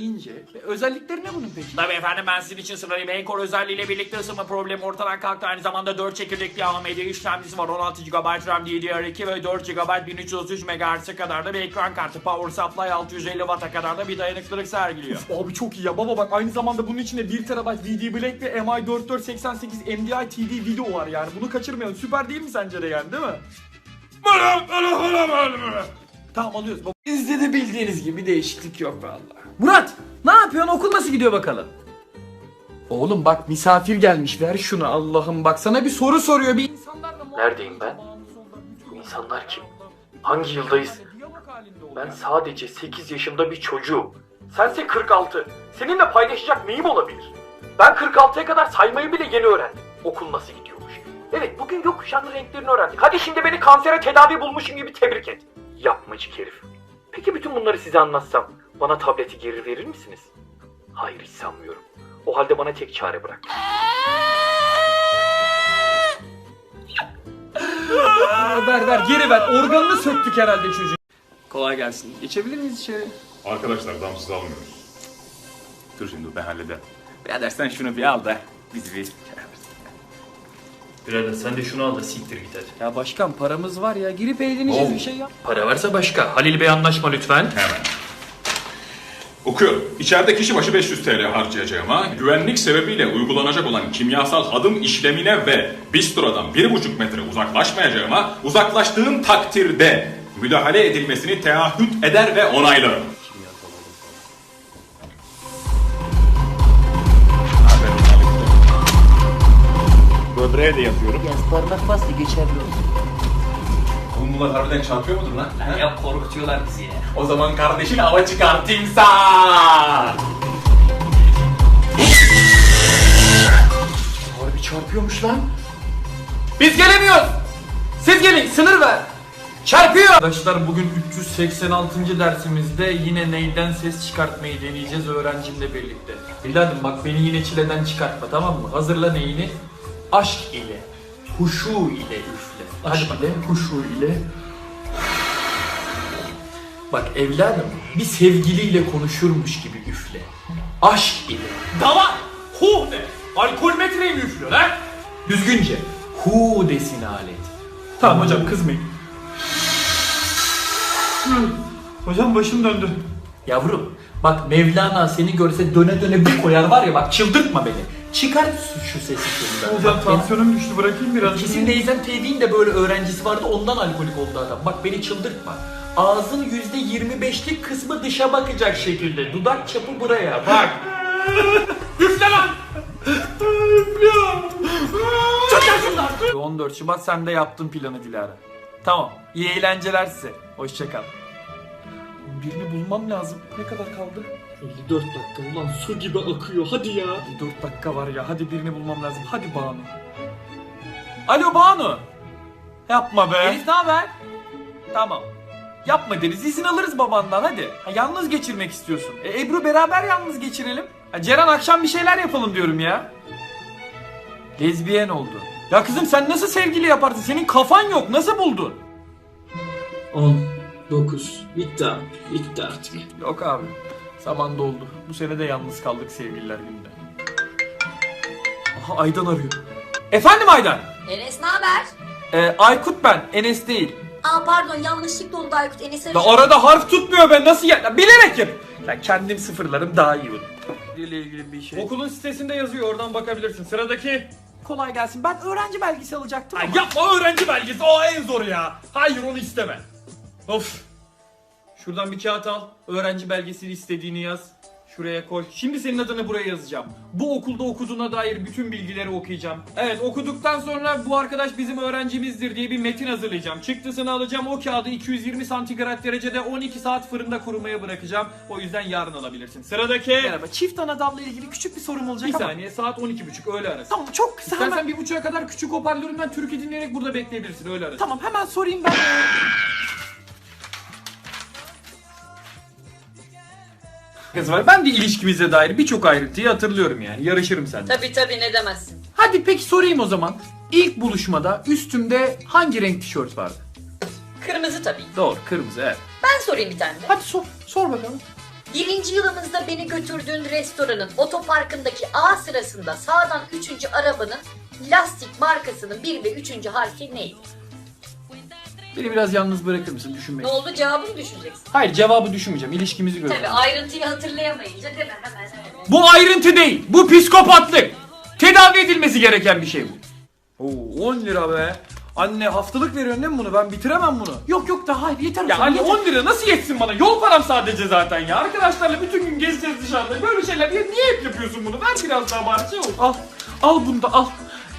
ince. Ve özellikleri ne bunun peki? Tabii efendim ben sizin için sırayım. Encore özelliğiyle birlikte ısınma problemi ortadan kalktı. Aynı zamanda 4 çekirdekli AMD işlemcisi var. 16 GB RAM DDR2 ve 4 GB 1333 MHz'e kadar da bir ekran kartı. Power supply 650 Watt'a kadar da bir dayanıklılık sergiliyor. Abi çok iyi ya. Baba bak aynı zamanda bunun içinde 1 TB VD Black ve MI4488 MDI TD video var yani. Bunu kaçırmayalım. Süper değil mi sence de yani değil mi? Tamam alıyoruz. Baba. Bizde de bildiğiniz gibi değişiklik yok vallahi. Murat ne yapıyorsun? Okul nasıl gidiyor bakalım? Oğlum bak misafir gelmiş. Ver şunu Allah'ım bak sana bir soru soruyor. Bir insanlarla muhabbet- Neredeyim ben? Bu insanlar kim? Hangi yıldayız? Ben sadece 8 yaşında bir çocuğum. Sense 46. Seninle paylaşacak neyim olabilir? Ben 46'ya kadar saymayı bile yeni öğrendim. Okul nasıl gidiyormuş? Evet bugün gökkuşağının renklerini öğrendik. Hadi şimdi beni kansere tedavi bulmuşum gibi tebrik et. Yapmacık herif. Peki bütün bunları size anlatsam bana tableti geri verir misiniz? Hayır hiç sanmıyorum. O halde bana tek çare bırak. Ver ver geri ver. Organını söktük herhalde çocuğun. Kolay gelsin. Geçebilir miyiz içeri? Arkadaşlar damsız almıyoruz. Dur şimdi ben hallederim. Birader sen şunu bir al da biz bir... Birader sen de şunu al da siktir git hadi. Ya başkan paramız var ya. Girip eğleneceğiz Oo. bir şey yap. Para varsa başka. Halil Bey anlaşma lütfen. Hemen. Okuyorum. İçeride kişi başı 500 TL harcayacağıma, güvenlik sebebiyle uygulanacak olan kimyasal adım işlemine ve bistrodan 1,5 metre uzaklaşmayacağıma, uzaklaştığım takdirde müdahale edilmesini teahhüt eder ve onaylarım. Böbreğe de yapıyorum. Yaz parmak bastı geçerli olur. Oğlum bunlar harbiden çarpıyor mudur lan? Ya korkutuyorlar bizi ya. O zaman kardeşini hava çıkartayım sa. Harbi çarpıyormuş lan. Biz gelemiyoruz. Siz gelin sınır ver. Çarpıyor. Arkadaşlar bugün 386. dersimizde yine neyden ses çıkartmayı deneyeceğiz öğrencimle birlikte. Evladım bak beni yine çileden çıkartma tamam mı? Hazırla neyini? Aşk ile, huşu ile üfle. Aşk ile, huşu ile. Bak evladım bir sevgiliyle konuşurmuş gibi üfle. Aşk ile. Davar! Huh de! Alkol metreyi mi üflüyor lan? Düzgünce. Hu desin alet. Tamam hocam kızmayın. Hocam başım döndü. Yavrum bak Mevlana seni görse döne döne bir koyar var ya bak çıldırtma beni. Çıkar şu, sesi şundan. Hocam tansiyonum düştü bırakayım biraz. Kesin Neyzen Tevfik'in de böyle öğrencisi vardı ondan alkolik oldu adam. Bak beni çıldırtma. Ağzın yüzde yirmi beşlik kısmı dışa bakacak şekilde. Dudak çapı buraya bak. Üfle lan! 14 Şubat sen de yaptın planı Dilara. Tamam. İyi eğlenceler size. Hoşça kal. Birini bulmam lazım. Ne kadar kaldı? 54 dakika ulan su gibi akıyor hadi ya. 4 dakika var ya. Hadi birini bulmam lazım. Hadi Banu. Alo Banu. Yapma be. Elif ne haber? Tamam. Yapma deriz. İzin alırız babandan hadi. Ha, yalnız geçirmek istiyorsun. E, Ebru beraber yalnız geçirelim. Ha, Ceren akşam bir şeyler yapalım diyorum ya. Lezbiyen oldu. Ya kızım sen nasıl sevgili yaparsın? Senin kafan yok. Nasıl buldun? 10, 9, bitti abi, bitti artık. Yok abi. Zaman doldu. Bu sene de yalnız kaldık sevgililer gününde. Aha Aydan arıyor. Efendim Aydan? Enes ne haber? Ee, Aykut ben. Enes değil. Aa pardon yanlışlıkla oldu Aykut Enes'e Da arada harf tutmuyor ben nasıl ya? ya bilerek yap. Ben kendim sıfırlarım daha iyi olur. ile ilgili bir şey. Okulun sitesinde yazıyor oradan bakabilirsin. Sıradaki. Kolay gelsin. Ben öğrenci belgesi alacaktım ama. yapma öğrenci belgesi. O en zor ya. Hayır onu isteme. Of. Şuradan bir kağıt al. Öğrenci belgesini istediğini yaz. Şuraya koy. Şimdi senin adını buraya yazacağım. Bu okulda okuduğuna dair bütün bilgileri okuyacağım. Evet okuduktan sonra bu arkadaş bizim öğrencimizdir diye bir metin hazırlayacağım. Çıktısını alacağım. O kağıdı 220 santigrat derecede 12 saat fırında kurumaya bırakacağım. O yüzden yarın alabilirsin. Sıradaki. Merhaba. Çift anadamla ilgili küçük bir sorum olacak bir saniye. Saat 12.30 öğle arası. Tamam çok kısa. İstersen bir buçuğa kadar küçük hoparlöründen türkü dinleyerek burada bekleyebilirsin öğle arası. Tamam hemen sorayım ben. Kız var. Ben de ilişkimize dair birçok ayrıntıyı hatırlıyorum yani. Yarışırım seninle. Tabi tabi ne demezsin. Hadi peki sorayım o zaman. İlk buluşmada üstümde hangi renk tişört vardı? Kırmızı tabii. Doğru, kırmızı evet. Ben sorayım bir tane de. Hadi sor, sor bakalım. Birinci yılımızda beni götürdüğün restoranın otoparkındaki A sırasında sağdan üçüncü arabanın lastik markasının 1 ve 3. harfi neydi? Beni biraz yalnız bırakır mısın düşünmek? Ne oldu cevabını düşüneceksin. Hayır cevabı düşünmeyeceğim. İlişkimizi görelim. Tabii ayrıntıyı hatırlayamayınca değil mi? Hemen hemen. Bu ayrıntı değil. Bu psikopatlık. Tedavi edilmesi gereken bir şey bu. Oo 10 lira be. Anne haftalık veriyorsun değil mi bunu? Ben bitiremem bunu. Yok yok daha hayır yeter. Ya anne 10 lira nasıl yetsin bana? Yol param sadece zaten ya. Arkadaşlarla bütün gün gezeceğiz dışarıda. Böyle şeyler niye, niye hep yapıyorsun bunu? Ver biraz daha bari şey ol. Al. Al bunu da al.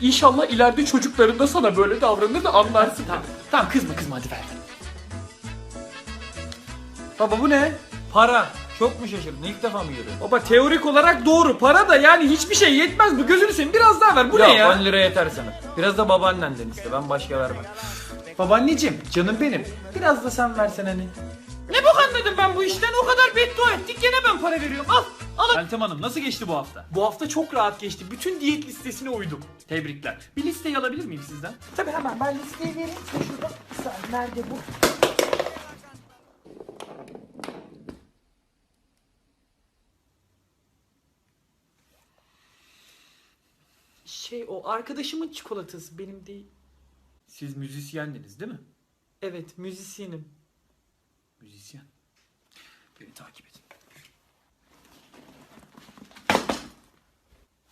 İnşallah ileride çocukların da sana böyle davranır da anlarsın. Tamam. Tamam kızma kızma hadi ver. Baba bu ne? Para. Çok mu şaşırdın? İlk defa mı görüyorsun? Baba teorik olarak doğru. Para da yani hiçbir şey yetmez bu. Gözünü seveyim biraz daha ver. Bu ne ya? 10 lira yeter sana. Biraz da babaannenden iste. Ben başka vermem. Babaanneciğim canım benim. Biraz da sen versen hani. Ne bok anladım ben bu işten? O kadar beddua ettik gene ben para veriyorum. Al. Al. Meltem Hanım nasıl geçti bu hafta? Bu hafta çok rahat geçti. Bütün diyet listesine uydum. Tebrikler. Bir listeyi alabilir miyim sizden? Tabii hemen ben listeyi vereyim. Şurada. Bir saniye, Nerede bu? Şey o arkadaşımın çikolatası benim değil. Siz müzisyendiniz değil mi? Evet müzisyenim. Müzisyen. Beni takip edin.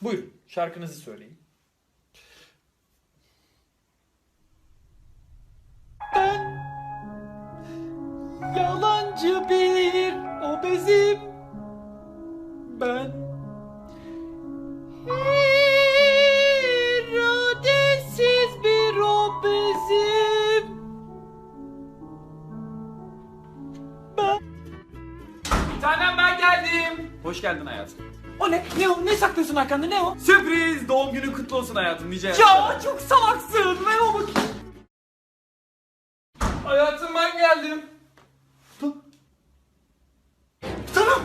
Buyurun şarkınızı söyleyin. Ben yalancı bir obezim. Ben İradesiz bir obezim. Ben... Bir tanem ben geldim. Hoş geldin hayatım. O ne? Ne o? Ne saklıyorsun arkanda? Ne o? Sürpriz! Doğum günün kutlu olsun hayatım nice Ya çok salaksın. Ver o bakayım. Hayatım ben geldim. Dur. Tamam.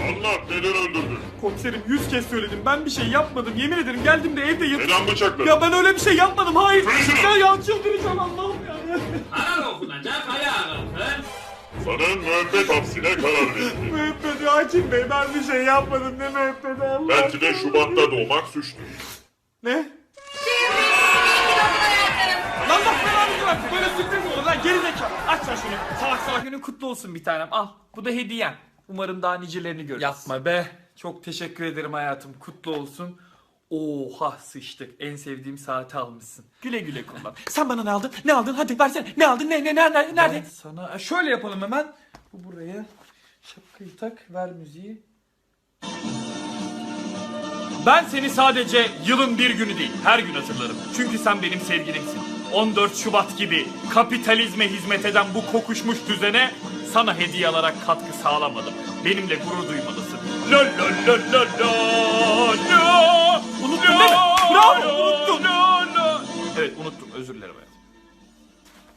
Allah neden öldürdün? Komiserim yüz kez söyledim. Ben bir şey yapmadım. Yemin ederim geldim de evde yat... Neden bıçakladın? Ya ben öyle bir şey yapmadım. Hayır. Şunu. Ya ya çıldıracağım Allah'ım ya. Sana müebbet hapsine karar verildi. Müebbet hakim bey ben bir şey yapmadım. Ne müebbet Allah. Belki de Şubat'ta doğmak suçtu. Ne? Lan bak belanı bırak. Böyle sürpriz mi olur lan geri zekalı. Aç sen şunu. Salak salak günün kutlu olsun bir tanem. Al. Bu da hediyen. Umarım daha nicelerini görürüz. Yapma be. Çok teşekkür ederim hayatım. Kutlu olsun. Oha sıçtık. En sevdiğim saati almışsın. Güle güle kullan. Sen bana ne aldın? Ne aldın? Hadi versene. Ne aldın? Ne ne ne nerede? nerede? sana şöyle yapalım hemen. Bu buraya. Şapkayı tak. Ver müziği. Ben seni sadece yılın bir günü değil, her gün hatırlarım. Çünkü sen benim sevgilimsin. 14 Şubat gibi kapitalizme hizmet eden bu kokuşmuş düzene sana hediye alarak katkı sağlamadım. Benimle gurur duymalısın. La la la la la la. Unuttun değil mi? Bravo, unuttun. Evet unuttum, özür dilerim.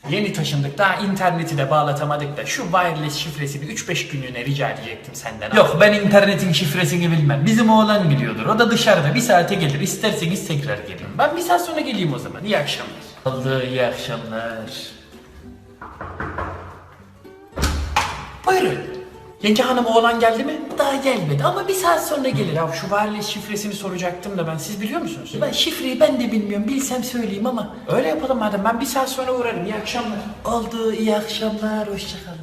Yeni taşındık daha interneti de bağlatamadık da şu wireless şifresini 3-5 günlüğüne rica edecektim senden. Yok ben internetin şifresini bilmem. Bizim oğlan biliyordur. O da dışarıda bir saate gelir. İsterseniz tekrar gelin. Ben bir saat sonra geleyim o zaman. İyi akşamlar. Oldu iyi akşamlar. Buyurun. Yenge hanım oğlan geldi mi? Daha gelmedi ama bir saat sonra gelir. Ya şu wireless şifresini soracaktım da ben. Siz biliyor musunuz? Ben şifreyi ben de bilmiyorum. Bilsem söyleyeyim ama. Öyle yapalım madem. Ben bir saat sonra uğrarım. İyi akşamlar. Oldu. iyi akşamlar. Hoşçakalın.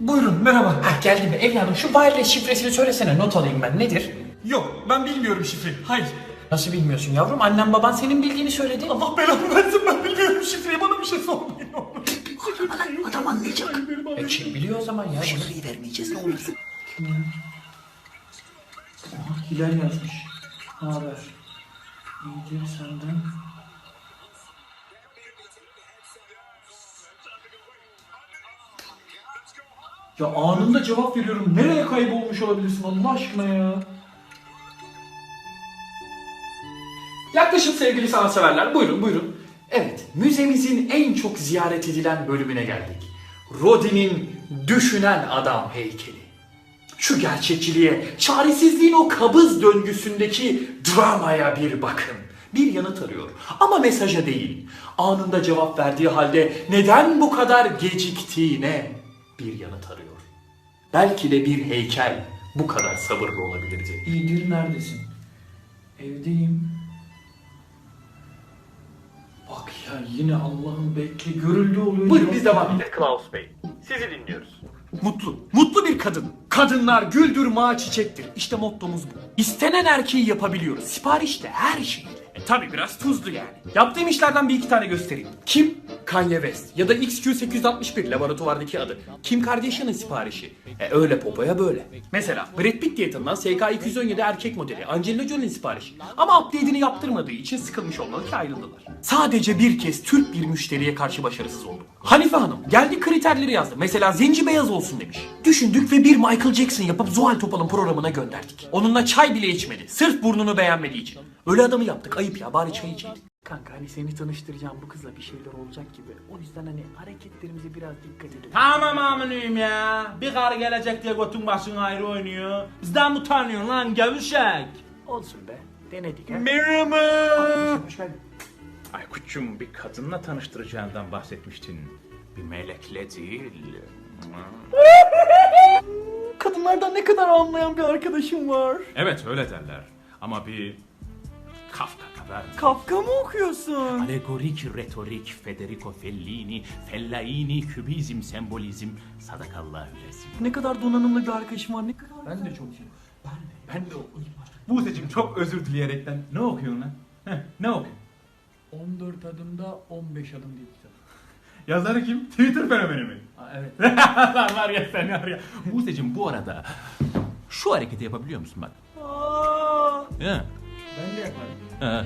Buyurun merhaba. Ha geldi mi? Evladım şu wireless şifresini söylesene. Not alayım ben. Nedir? Yok, ben bilmiyorum şifreyi. Hayır. Nasıl bilmiyorsun yavrum? Annem baban senin bildiğini söyledi. Allah belanı versin ben bilmiyorum şifreyi. Bana bir şey sormayın. Adam anlayacak. E kim biliyor o zaman ya? Şifreyi vermeyeceğiz ne olursun. Hilal yazmış. Ne haber? İyidir senden. Ya anında cevap veriyorum. Nereye kaybolmuş olabilirsin Allah aşkına ya? Yaklaşın sevgili sanatseverler. Buyurun buyurun. Evet, müzemizin en çok ziyaret edilen bölümüne geldik. Rodin'in Düşünen Adam heykeli. Şu gerçekçiliğe, çaresizliğin o kabız döngüsündeki dramaya bir bakın. bir yanıt arıyor. Ama mesaja değil. Anında cevap verdiği halde neden bu kadar geciktiğine bir yanıt arıyor. Belki de bir heykel bu kadar sabırlı olabilirdi. İyidir neredesin? Evdeyim. Bak ya yine Allah'ın bekle görüldü oluyor. Buyurun biz devam edelim. Klaus Bey, sizi dinliyoruz. Mutlu, mutlu bir kadın. Kadınlar güldür mağa çiçektir. İşte mottomuz bu. İstenen erkeği yapabiliyoruz. Siparişte her şeyle. E tabi biraz tuzlu yani. Yaptığım işlerden bir iki tane göstereyim. Kim? Kanye West ya da XQ861 laboratuvardaki adı. Kim Kardashian'ın siparişi. E öyle popoya böyle. Mesela Brad Pitt diye tanınan SK217 erkek modeli Angelina Jolie'nin siparişi. Ama update'ini yaptırmadığı için sıkılmış olmalı ki ayrıldılar. Sadece bir kez Türk bir müşteriye karşı başarısız oldu. Hanife Hanım geldi kriterleri yazdı. Mesela zenci beyaz olsun demiş. Düşündük ve bir Michael Jackson yapıp Zuhal Topal'ın programına gönderdik. Onunla çay bile içmedi. Sırf burnunu beğenmediği için. Öyle adamı yaptık. Ayıp ya bari çay içeydik. Kanka hani seni tanıştıracağım bu kızla bir şeyler olacak gibi. O yüzden hani hareketlerimize biraz dikkat edelim. Tamam aminuyum ya. Bir karı gelecek diye götün başın ayrı oynuyor. Bizden mi utanıyorsun lan gevşek? Olsun be. Denedik ha. Merhaba. Hoş geldin. Aykut'cum bir kadınla tanıştıracağından bahsetmiştin. Bir melekle değil. Kadınlardan ne kadar anlayan bir arkadaşım var. Evet öyle derler. Ama bir Kafka kadar. Kafka mı okuyorsun? Alegorik, retorik, Federico Fellini, Fellaini, kübizm, sembolizm, sadakallahu resim. Ne kadar donanımlı bir arkadaşım var. Ne kadar Ben de çok iyi. Ben de, ben de okuyayım. Buse'cim çok özür dileyerekten. Ne okuyorsun lan? Heh, ne okuyorsun? 14 adımda 15 adım diye. Yazarı kim? Twitter fenomeni mi? Aa, evet. Lan var ya sen var ya. Buse'cim bu arada şu hareketi yapabiliyor musun bak? Ya. Ben de yaparım. Ha.